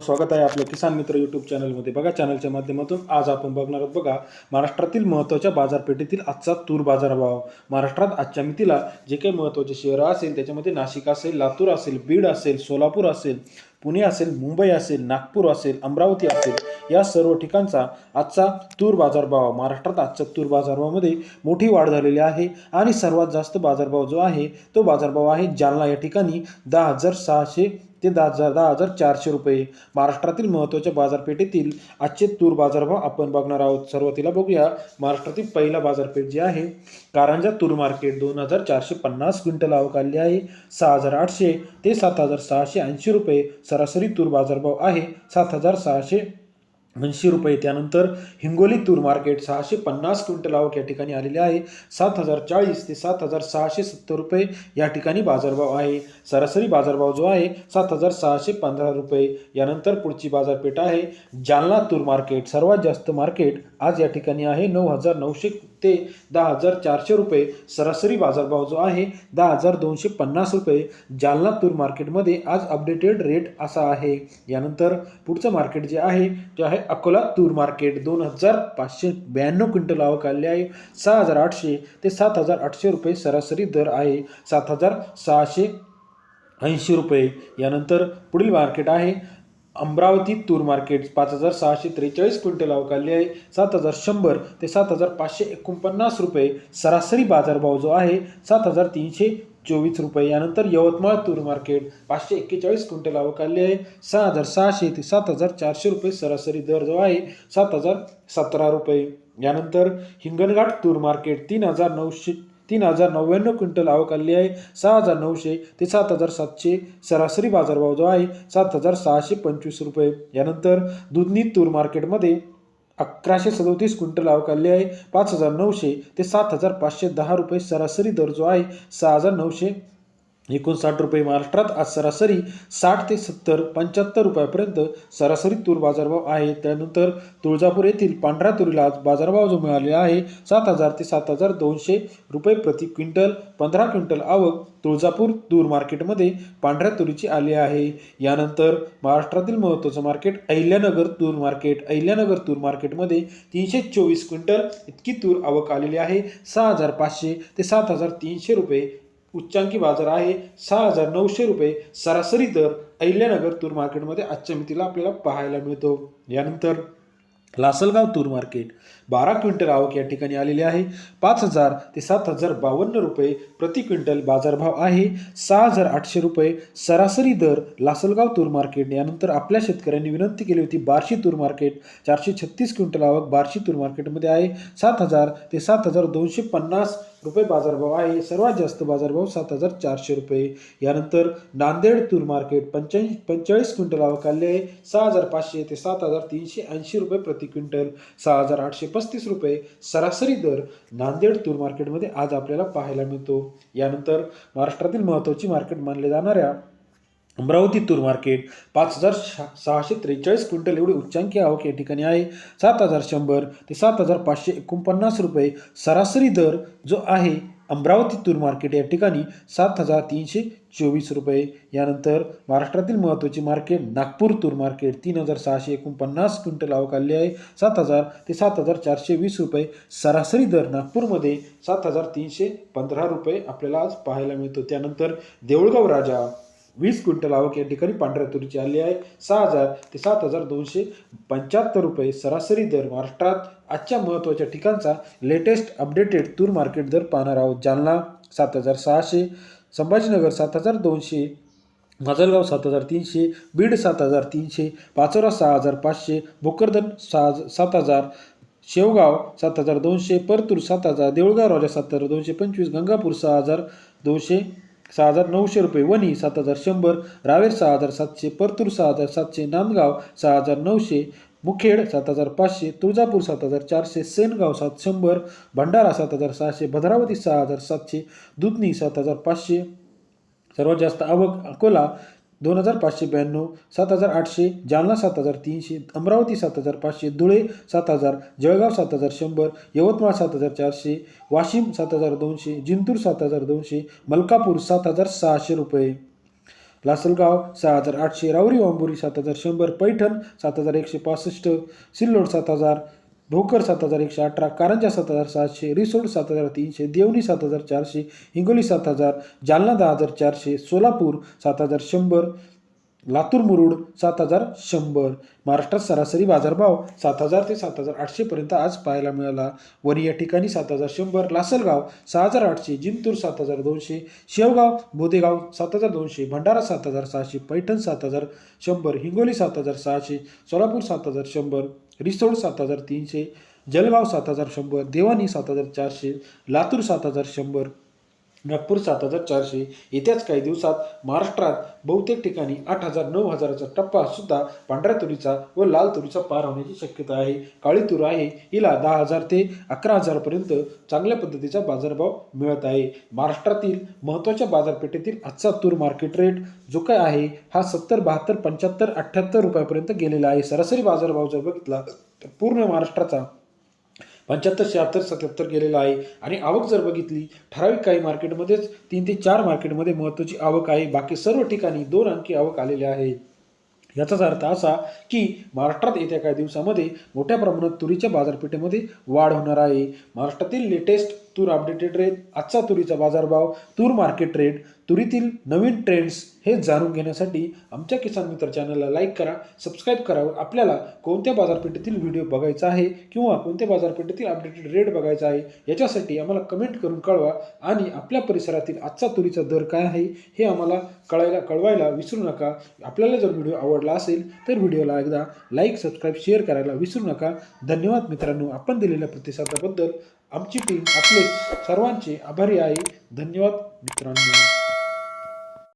स्वागत आहे आपलं किसान मित्र यूट्यूब चॅनलमध्ये बघा चॅनलच्या माध्यमातून आज आपण बघणार आहोत बघा महाराष्ट्रातील महत्त्वाच्या बाजारपेठेतील आजचा तूर बाजारभाव. महाराष्ट्रात आजच्या मितीला जे काही महत्त्वाचे शहरं असेल त्याच्यामध्ये नाशिक असेल लातूर असेल बीड असेल सोलापूर असेल पुणे असेल मुंबई असेल नागपूर असेल अमरावती असेल या सर्व ठिकाणचा आजचा तूर बाजारभाव महाराष्ट्रात आजच्या तूर बाजारभावामध्ये मोठी वाढ झालेली आहे आणि सर्वात जास्त बाजारभाव जो आहे तो बाजारभाव आहे जालना या ठिकाणी दहा हजार सहाशे ते दहा हजार दहा हजार चारशे रुपये. महाराष्ट्रातील महत्त्वाच्या बाजारपेठेतील आजचे तूर बाजारभाव आपण बघणार आहोत. सुरुवातीला बघूया. महाराष्ट्रातील पहिला बाजारपेठ जी आहे कारंजा तूर मार्केट. दोन हजार चारशे पन्नास क्विंटल आवक आली आहे. सहा हजार आठशे ते सात हजार सहाशे ऐंशी रुपये सरासरी तूर बाजारभाव आहे. सात हजार सहाशे ऐंशी रुपये. त्यानंतर हिंगोली तूर मार्केट सहाशे पन्नास क्विंटल आवक या ठिकाणी आलेले आहे. सात हजार चाळीस ते सात हजार सहाशे सत्तर रुपये या ठिकाणी बाजारभाव आहे. सरासरी बाजारभाव जो आहे सात हजार सहाशे पंधरा रुपये. यानंतर पुढची बाजारपेठ आहे. जालना तूर मार्केट सर्वात जास्त मार्केट आज या ठिकाणी आहे नऊ हजार नऊशे ते दहा हजार चारशे रुपये. सरासरी बाजारभाव जो आहे दहा हजार दोनशे पन्नास रुपये. जालना तूर मार्केटमध्ये आज अपडेटेड रेट असा आहे. यानंतर पुढचं मार्केट जे आहे ते आहे अकोला तूर मार्केट दोन हजार पाचशे ब्याण्णव क्विंटल आवक आहे. सहा हजार आठशे ते सात हजार आठशे रुपये सरासरी दर आहे. सात हजार सहाशे ऐंशी रुपये यानंतर पुढील मार्केट आहे. अमरावती तूर मार्केट पाच हजार सहाशे त्रेचाळीस क्विंटल अवकाली आहे. सात हजार शंभर ते सात हजार पाचशे एकोणपन्नास रुपये सरासरी बाजारभाव जो आहे सात हजार तीनशे चोवीस रुपये. यानंतर यवतमाळ तूर मार्केट पाचशे एक्केचाळीस क्विंटल अवकाली आहे. सहा हजार सहाशे ते सात हजार चारशे रुपये सरासरी दर जो आहे सात हजार सतरा रुपये. यानंतर हिंगणघाट तूर मार्केट तीन हजार नऊशे तीन हजार नव्याण्णव क्विंटल आवक आली आहे. सहा हजार नऊशे ते सात हजार सातशे सरासरी बाजारभाव जो आहे सात हजार सहाशे पंचवीस रुपये. यानंतर दुधनी तूर मार्केटमध्ये अकराशे सदोतीस क्विंटल आवक आली आहे. पाच हजार नऊशे ते सात हजार पाचशे दहा रुपये सरासरी दर जो आहे. सहा हजार नऊशे एकोणसाठ रुपये महाराष्ट्रात आज सरासरी साठ ते सत्तर पंच्याहत्तर रुपयापर्यंत सरासरी तूर बाजारभाव आहे. त्यानंतर तुळजापूर येथील पांढऱ्या तुरीला आज बाजारभाव जो मिळालेला आहे सात हजार ते सात हजार दोनशे रुपये प्रति क्विंटल पंधरा क्विंटल आवक तुळजापूर तूर मार्केटमध्ये पांढऱ्या तुरीची आली आहे. यानंतर महाराष्ट्रातील महत्त्वाचं मार्केट अहिल्यानगर तूर मार्केट अहिल्यानगर तूर मार्केटमध्ये तीनशे चोवीस क्विंटल इतकी तूर आवक आलेली आहे. सहा हजार पाचशे ते सात हजार तीनशे रुपये उच्चांकी बाजार आहे. सहा हजार नऊशे रुपये सरासरी दर अहिल्यानगर तूर मार्केटमध्ये आजच्या मितीला आपल्याला पाहायला मिळतो. यानंतर लासलगाव तूर मार्केट. बारा क्विंटल आवक या ठिकाणी आलेली आहे. पाच हजार ते सात हजार बावन्न रुपये प्रति क्विंटल बाजारभाव आहे. सहा हजार आठशे रुपये सरासरी दर लासलगाव तूर मार्केट यानंतर आपल्या शेतकऱ्यांनी विनंती केली होती बार्शी तूर मार्केट चारशे छत्तीस क्विंटल आवक बार्शी तूर मार्केटमध्ये आहे. सात हजार ते सात हजार दोनशे पन्नास रुपये बाजारभाव आहे. सर्वात जास्त बाजारभाव सात हजार चारशे रुपये. यानंतर नांदेड तूर मार्केट पंच्याऐंशी पंचेचाळीस क्विंटल आवक आले आहे. सहा हजार पाचशे ते सात हजार तीनशे ऐंशी रुपये प्रति क्विंटल. सहा हजार आठशे पस्तीस रुपये सरासरी दर नांदेड तूर मार्केटमध्ये आज आपल्याला पाहायला मिळतो. यानंतर महाराष्ट्रातील महत्त्वाची मार्केट मानले जाणाऱ्या अमरावती तूर मार्केट पाच हजार सहाशे त्रेचाळीस क्विंटल एवढी उच्चांकी आवक या ठिकाणी आहे. सात हजार शंभर ते सात हजार पाचशे एकोणपन्नास रुपये सरासरी दर जो आहे अमरावती तूर मार्केट या ठिकाणी सात हजार तीनशे चोवीस रुपये. यानंतर महाराष्ट्रातील महत्त्वाची मार्केट नागपूर तूर मार्केट तीन हजार सहाशे एकोणपन्नास क्विंटल आवक आली आहे. सात हजार ते सात हजार चारशे वीस रुपये. सरासरी दर नागपूरमध्ये सात हजार तीनशे पंधरा रुपये आपल्याला आज पाहायला मिळतो. त्यानंतर देऊळगाव राजा वीस क्विंटल आवक या ठिकाणी पांढऱ्या तुरीची आली आहे. सहा हजार ते सात हजार दोनशे पंच्याहत्तर रुपये सरासरी दर महाराष्ट्रात आजच्या महत्त्वाच्या ठिकाणचा लेटेस्ट अपडेटेड तूर मार्केट दर पाहणार आहोत. जालना सात हजार सहाशे संभाजीनगर सात हजार दोनशे माजलगाव सात हजार तीनशे बीड सात हजार तीनशे पाचोरा सहा हजार पाचशे भोकरदन सहा सात हजार शेवगाव सात हजार दोनशे परतूर सात हजार देऊळगाव राजा सात हजार दोनशे पंचवीस गंगापूर सहा हजार दोनशे सहा हजार नऊशे रुपये वणी सात हजार शंभर रावेर सहा हजार सातशे परतूर सहा हजार सातशे नांदगाव सहा हजार नऊशे मुखेड सात हजार पाचशे तुळजापूर सात हजार चारशे सेनगाव सात शंभर भंडारा सात हजार सहाशे भद्रावती सहा हजार सातशे दुधनी सात हजार पाचशे सर्वात जास्त आवक अकोला दोन हजार पाचशे ब्याण्णव सात हजार आठशे जालना सात हजार तीनशे अमरावती सात हजार पाचशे धुळे सात हजार जळगाव सात हजार शंभर यवतमाळ सात हजार चारशे वाशिम सात हजार दोनशे जिंतूर सात हजार दोनशे मलकापूर सात हजार सहाशे रुपये लासलगाव सहा हजार आठशे रावरी वांबुरी सात हजार शंभर पैठण सात हजार एकशे पासष्ट सिल्लोड सात हजार भोकर सात हजार एकशे अठरा कारंजा सात हजार सातशे रिसोड सात हजार तीनशे देवणी सात हजार चारशे हिंगोली सात हजार जालना दहा हजार चारशे सोलापूर सात हजार शंभर लातूर मुरुड सात हजार शंभर महाराष्ट्रात सरासरी बाजारभाव सात हजार ते सात हजार आठशेपर्यंत आज पाहायला मिळाला वरी या ठिकाणी सात हजार शंभर लासलगाव सहा हजार आठशे जिंतूर सात हजार दोनशे शेवगाव बोदेगाव सात हजार दोनशे भंडारा सात हजार सहाशे पैठण सात हजार शंभर हिंगोली सात हजार सहाशे सोलापूर सात हजार शंभर रिसोड सात हजार तीनशे जलगाव सात हजार शंभर देवानी सात हजार चारशे लातूर सात हजार शंभर नागपूर सात हजार चारशे. येत्याच काही दिवसात महाराष्ट्रात बहुतेक ठिकाणी आठ हजार नऊ हजाराचा टप्पा सुद्धा पांढऱ्या तुरीचा व लाल तुरीचा पार होण्याची शक्यता आहे. काळी तूर आहे हिला दहा हजार ते अकरा हजारपर्यंत चांगल्या पद्धतीचा बाजारभाव मिळत आहे. महाराष्ट्रातील महत्त्वाच्या बाजारपेठेतील आजचा तूर मार्केट रेट जो काय आहे हा सत्तर बहात्तर पंच्याहत्तर अठ्ठ्याहत्तर रुपयापर्यंत गेलेला आहे. सरासरी बाजारभाव जर बघितला तर पूर्ण महाराष्ट्राचा पंच्याहत्तर शहात्तर सत्याहत्तर गेलेला आहे. आणि आवक जर बघितली ठराविक काही मार्केटमध्येच तीन ते चार मार्केटमध्ये महत्त्वाची आवक आहे. बाकी सर्व ठिकाणी दोन अंकी आवक आलेल्या आहे. याचाच अर्थ असा की महाराष्ट्रात येत्या काही दिवसामध्ये मोठ्या प्रमाणात तुरीच्या बाजारपेठेमध्ये वाढ होणार आहे. महाराष्ट्रातील लेटेस्ट तूर अपडेटेड रेट आजचा तुरीचा बाजारभाव तूर मार्केट रेट तुरीतील नवीन ट्रेंड्स हे जाणून घेण्यासाठी आमच्या किसान मित्र चॅनलला लाईक करा सबस्क्राईब करा आपल्याला कोणत्या बाजारपेठेतील व्हिडिओ बघायचा आहे किंवा कोणत्या बाजारपेठेतील अपडेटेड रेट बघायचा आहे याच्यासाठी आम्हाला कमेंट करून कळवा आणि आपल्या परिसरातील आजचा तुरीचा दर काय आहे हे आम्हाला कळायला कळवायला विसरू नका. आपल्याला जर व्हिडिओ आवडला असेल तर व्हिडिओला एकदा लाईक सबस्क्राईब शेअर करायला विसरू नका. धन्यवाद मित्रांनो. आपण दिलेल्या प्रतिसादाबद्दल आमची टीम आपले सर्वांचे आभारी आहे. धन्यवाद मित्रांनो.